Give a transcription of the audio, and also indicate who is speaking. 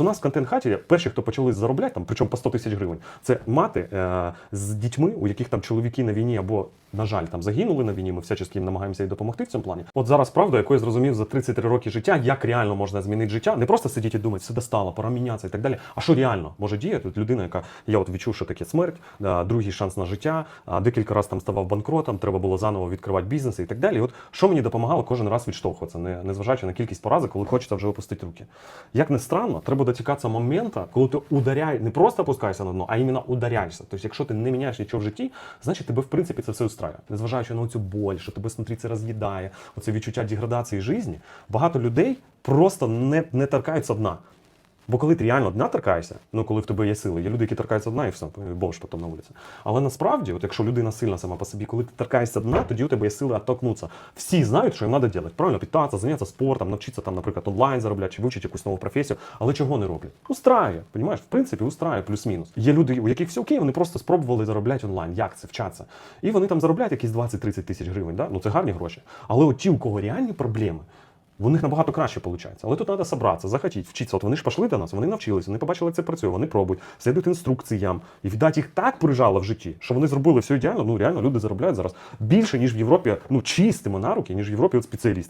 Speaker 1: У нас в контент-хаті перші, хто почали заробляти, там, причому по 100 тисяч гривень, це мати е, з дітьми, у яких там чоловіки на війні або, на жаль, там загинули на війні. Ми всячески їм намагаємося і допомогти в цьому плані. От зараз правда, яку я зрозумів за 33 роки життя, як реально можна змінити життя. Не просто сидіти і думати, все достало, пора мінятися і так далі. А що реально може діяти? От людина, яка я от відчув, що таке смерть, другий шанс на життя, декілька разів там ставав банкротом, треба було заново відкривати бізнес і так далі. І от що мені допомагало кожен раз відштовхуватися, не, незважаючи на кількість поразок, коли хочеться вже опустити руки. Як не странно, треба дотікатися моменту, коли ти ударяй, не просто опускаєшся на дно, а іменно ударяєшся. Тобто, якщо ти не міняєш нічого в житті, значить тебе в принципі це все устраює. Незважаючи на цю боль, що тебе снутрі це роз'їдає, оце відчуття деградації житті, багато людей просто не, не торкаються дна. Бо коли ти реально дна торкаєшся, ну коли в тебе є сили, є люди, які торкаються дна і все, бомж потім на вулиці. Але насправді, от якщо людина сильна сама по собі, коли ти торкаєшся дна, тоді у тебе є сили оттолкнутися. Всі знають, що їм треба робити. Правильно питатися, зайнятися спортом, навчитися там, наприклад, онлайн заробляти чи вивчити якусь нову професію, але чого не роблять? Устраює, понімаєш? В принципі, устраює плюс-мінус. Є люди, у яких все окей, вони просто спробували заробляти онлайн. Як це вчаться? І вони там заробляють якісь 20-30 тисяч гривень. Да? Ну це гарні гроші. Але от ті, у кого реальні проблеми. У них набагато краще виходить. Але тут треба зібратися, захотіти, вчитися. От вони ж пішли до нас, вони навчилися, вони побачили, як це працює, вони пробують, слідують інструкціям. І віддать їх так прижало в житті, що вони зробили все ідеально. Ну реально люди заробляють зараз більше, ніж в Європі, ну чистими на руки, ніж в Європі от спеціалісти.